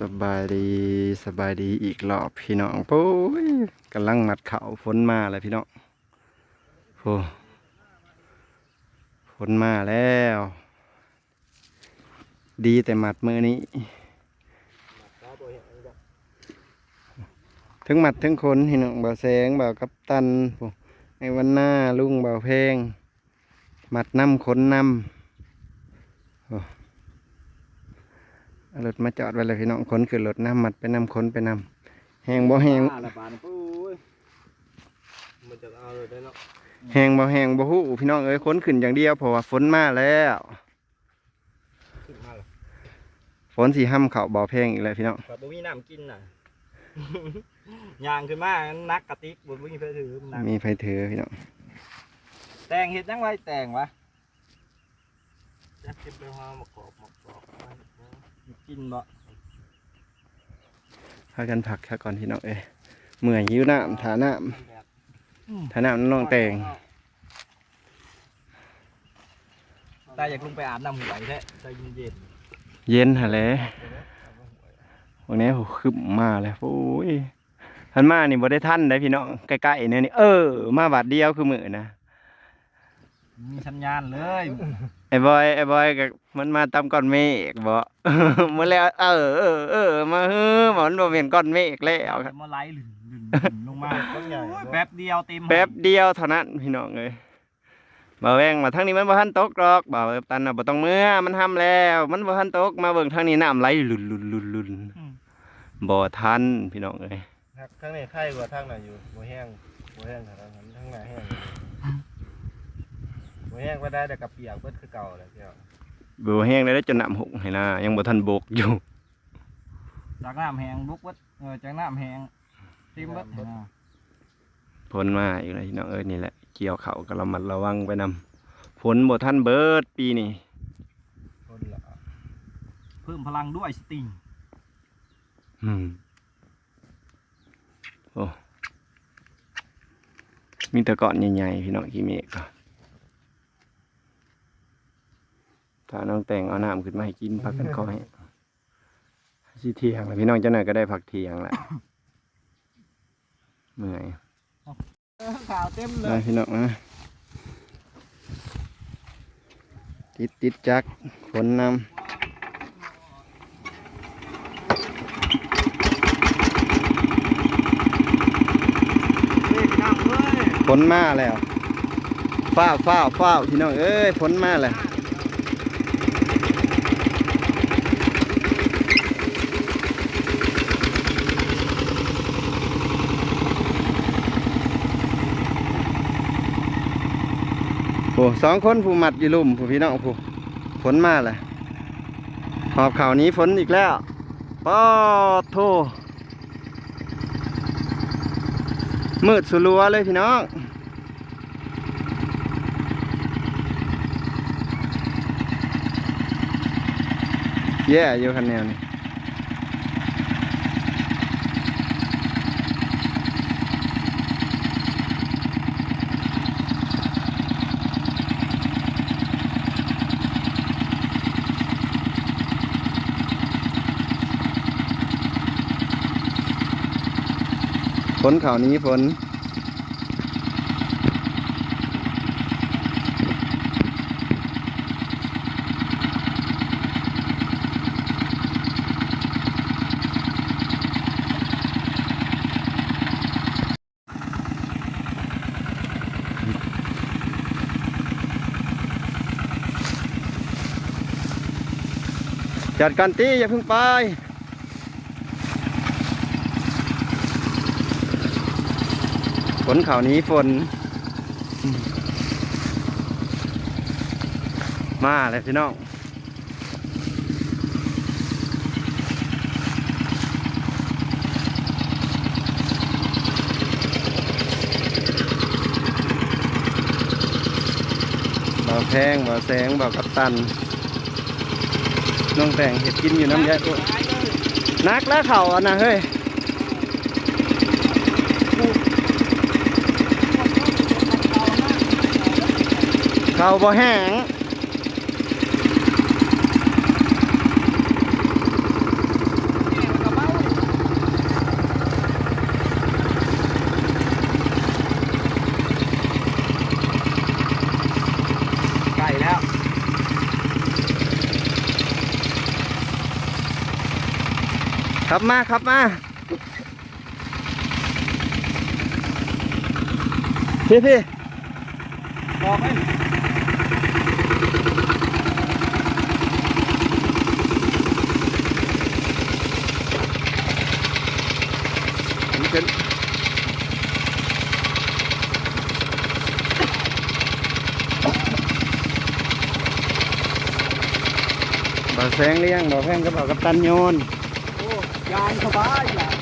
สบายดีสบายดีอีกรอบพี่น้องปุ้ยกำลังหมัดเขาฝนมาแล้วพี่น้องโอ้ฝนมาแล้ว ดีแต่หมัดมือนี้ทั้งมัดทั้งคนพี่น้องบ่าวแสงบ่าวกัปตันผู้ไอ้วันหน้าลุงบ่าวเพลงมัดน้ำขนน้ำเอา รถมาจอดไว้เลยพี่น้องขนขึ้นรถน้ำมัดไปนำขนไปนำแหงบ่แหงละบาทปุ้ยมันจะเอาเลยได้เนาะแหงบ่แหงบ่ฮู้พี่น้องเอ้ยขนขึ้นอย่างเดียวเพราะว่าฝนมาแล้วขึ้นมาเลยฝนสีห้ำเขาบ่อแพงอีกแล้วพี่น้องแบบบ่มีน้ำกินน่ะยางขึ้นมานักกระติกบนวิ่งเพื่อถือมันหนักมีไฟถือพี่น้องแต่งเห็ดยังไงแต่งวะจะกินไปหอมะกอกมะกอก กินบ่พากันผักแค่ก่อนพี่น้องเอ้ยเมื่อยหิวน้ำถาน้ำถาน้ำน้องแต่งตาอยากลงไปอาบน้ำหัวแท้ใจเย็นเย็นหะแหล้วันนี้โหคึบมาแล้วโอ้ยทันมานี่บ่ได้ทันได้พี่น้องใกล้ๆเนี่ยนี่เออ มาบาทเดียวคือมือนะๆมีสัญญาณเลย ไอ้บอยไอ้บอยก็มันมาตามก้อนเมฆบ่มาแล้วเออเออเออมาเฮ้อมันบ่เป็นก้อนเมฆแล้วครับมาไล่หลึนหลึนหลึนลงมาแป๊บเดียวเต็มแป๊บเดียวเท่านั้นพี่น้องเอ้ยบ่าวแวงมาทางนี้มันบ่ทันตกดอกบ่าวตันน่ะบ่ต้องเมื่อมันห้ำแล้ว มันบ่ทันตกมาเบิ่งทางนี้น้ำไหลลุนลุนลุนลุนบ่ทันพี่น้องเอ้ยครับข้างในไข่กว่าทางไหนอยู่บ่แห้งบ่แห้งทางนั้นทางไหนแห้ง บ่แห้งก็ได้แต่กับเปียกเบิดคือเก่าเลยเจ้าบ่แห้งเลยได้จนน้ำหกให้นะยังบ่ทันบกอยู่จากน้ำแห้งบุกวัดเออจากน้ำแห้งเต็มวัดนะฝนมาอีกแล้วพี่น้องเอ้ยนี่แหละเกี่ยวเขาก็ระมัดระวังไปนำฝนบ่ทันเบิดปีนี้คนละเพิ่มพลังด้วยสติงอืมโอ้มีแต่ก่อนใหญ่ๆพี่น้องกี่เมฆก็ ถ้าน้องแต่งเอาน้ำขึ้นมาให้กินพักกันก่อยสิเที่ยงแล้วพี่น้องเจ้าหน่อยก็ได้พักเที่ยงแหละเมื่อยข่าวเต็มเลได้ยพี่น้องนะติดติดจักฝนนำฝนมาแล้วฟ้าวฟ้าวฟ้าวพี่น้องเอ้ยฝนมาแล้ว้สองคนผู้มัดอยู่ลุ่มผู้พี่น้องผู้ฝนมาแล้วหอบเข่านี้ฝนอีกแล้วป้อโทมืดสุรัวเลยพี่น้องแย่อยู่คันแนวนี่ ฝนข่าวนี้ฝนจัดการตีอย่าเพิ่งไป ฝนเขานี้ฝน มาเลยพี่น้องบ่าวแพงบ่าวแสงบ่าวกัปตัน น้องแต่งเห็ดกินอยู่น้ำยาอ้วนนักแล้วเข่าอะนะเฮ้ย เขาบ่แห้งไก่แล้วขับมาขับมาพี่พี่บอกให้ แสงเลี้ยงบอกแพงก็บ่ากับตันโยน โอ้ยานสบายล่ะ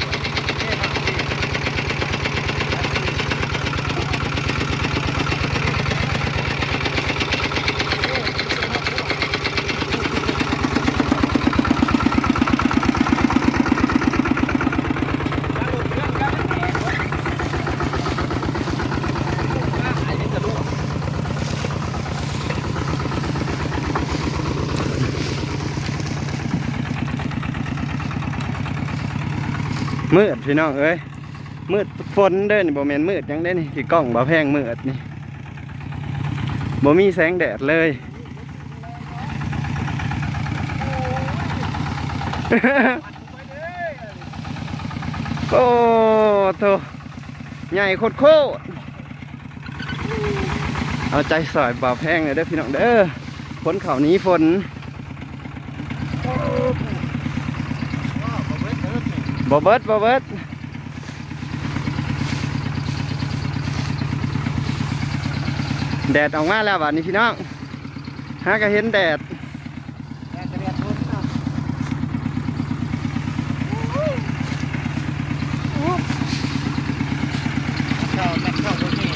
มืดพี่น้องเอ้ยมืดฝนเด้อนี่บ่แม่นมืดยังได้นี่ที่กล้องบ่าวแพงมืดนี่บ่มีแสงแดดเลยโอ้โถใหญ่โคตรโคตรเอาใจสอยบ่าวแพงเลยเด้อพี่น้องเด้อฝนเขานี้ฝน บ่เบิดบ่เบิดแดดออกมาแล้วบัดนี้พี่น้องหาก็เห็นแดดแม่จะเรียนรู้นะเข้าแม่เข้าตรงนี้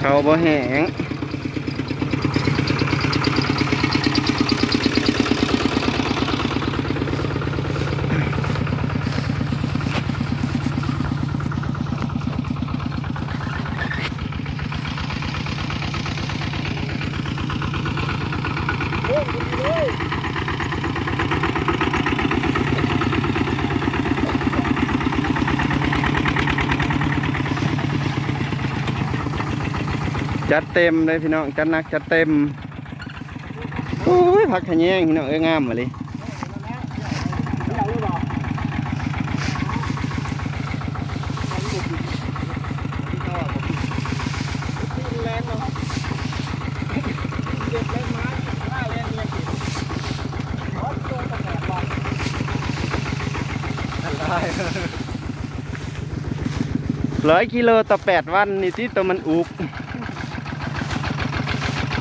เขาบ่แห้ง จัดเต็มเลยพี่น้องจัดนักจัดเต็มโอ้ยผักขะแยงพี่น้องเอ้ยงามมาเลยอยากรู้บอกแรงเนาะเด็กเล่นไม้ได้เล่นเรียนผิดขอโดนตะแกรงลองได้ร้อยกิโลต่อแปดวันนี่ที่ตัวมันอุบ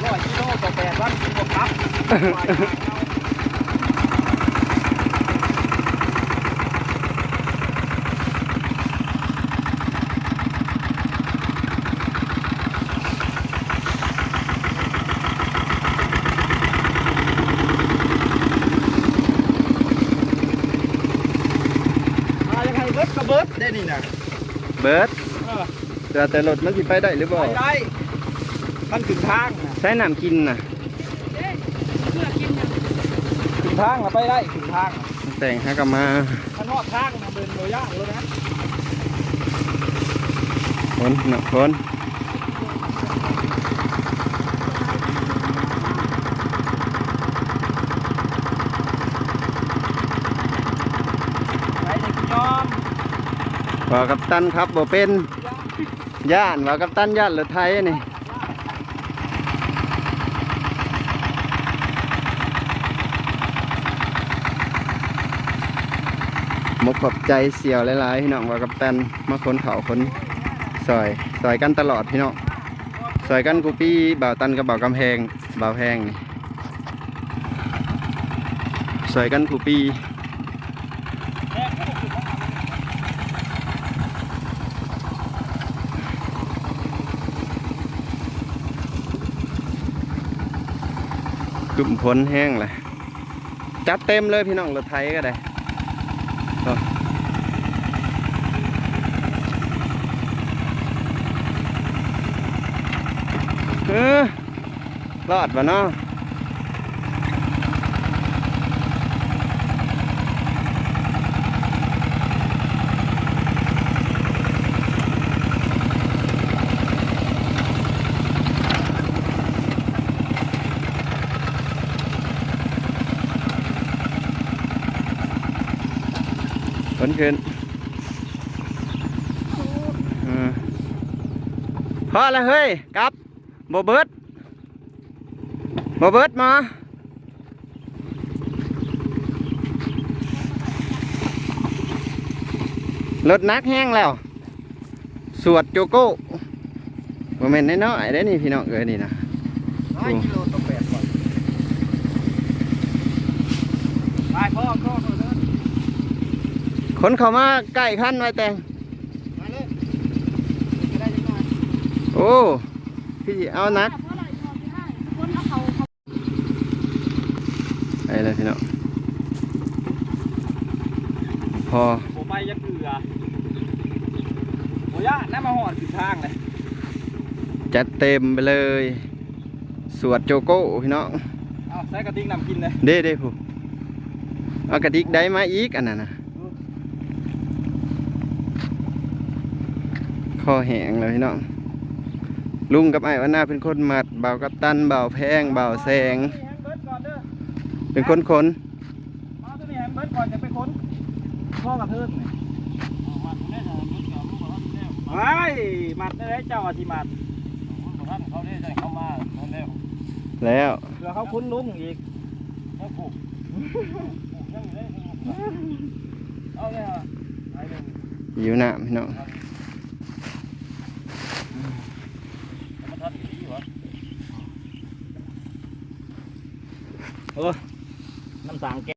ร้อยกิโลต่อแปดวันกินบวกครับ มายังไงเบิร์ด ก็เบิร์ดได้นี่นะเบิร์ดเออแต่แต่รถมันสิไปได้หรือไปบ่ได้มันถึงทางนะใช้น้ำกินน่ะ ถึง ทางอะไปได้ถึงทางแต่งหากนมาถ้านอกทางนะเดินโดยยากเลยนะคนหนักคนไปเด็กยอมว่ากับตันครับบ่เป็นย่านว่ากับตันย่านรถไทยนี่ มกขอบใจเสี่ยวหลายๆพี่น้องว่ากับตันมาคนเขาคนซอยซอยกันตลอดพี่น้องซอยกันกูปี้บ่าวตันกับบ่าวกำแพงบ่าวแพงซอยกันกูปี้กลุ่มพ้นแห้งเลยจัดเต็มเลยพี่น้องรถไทยก็ได้ โอ้เออรอดวะเนาะ นขึ้นอืมพอแล้วเฮ้ยกลับโบเบิร์ดโบเบิร์ดมารถนักแห้งแล้ว สวดโจโก้โมเมนต์น้อยๆได้นี่พี่น้องเอ้ยนี่นะร้อยกิโลต่อแปดก่อนไปพ่อพ่อพ่อเดิน คนเข้ามาใกล้ขั้นไว้แต่งมาเลยจะได้จังหน่อยโอ้พี่สิเอานักเพราะอะไรพอไม่ได้คนเอาเขาเขาไปเลยพี่น้องพอโบไปยักเกลือโอ้ยะน้ำมาหอดขึ้นทางเลยจัดเต็มไปเลย สวดโจโก้พี่น้องเอาใส่กระติกน้ำกินเลยเด้เด้ผู้เอากระดิกได้มาอีกอันนั้นนะ คอแห้งเลยพี่น้องลุงกับไอ้ายวันหน้าเป็นคนมัดเบากับตันเบาแพงเบาแสงแฮมเบิร์ดก่อนเด้อเป็นคนคนเอาตัวนี้แฮมเบิร์ดก่อนจะไปค้นพ่อกับเพื่อนนี่ไอ้มัดได้แล้วเจ้าอาทิมัดเขาได้ใจเข้ามาตอนแรกแล้วเผื่อเขาคุ้นลุงอีกเขาปลูกปลูกยังอยู่เลยเอาเลยฮะไอ้หนึ่งอยู่น้ำพี่น้อง มันทันอยู่ดีวะ น้ำสางแก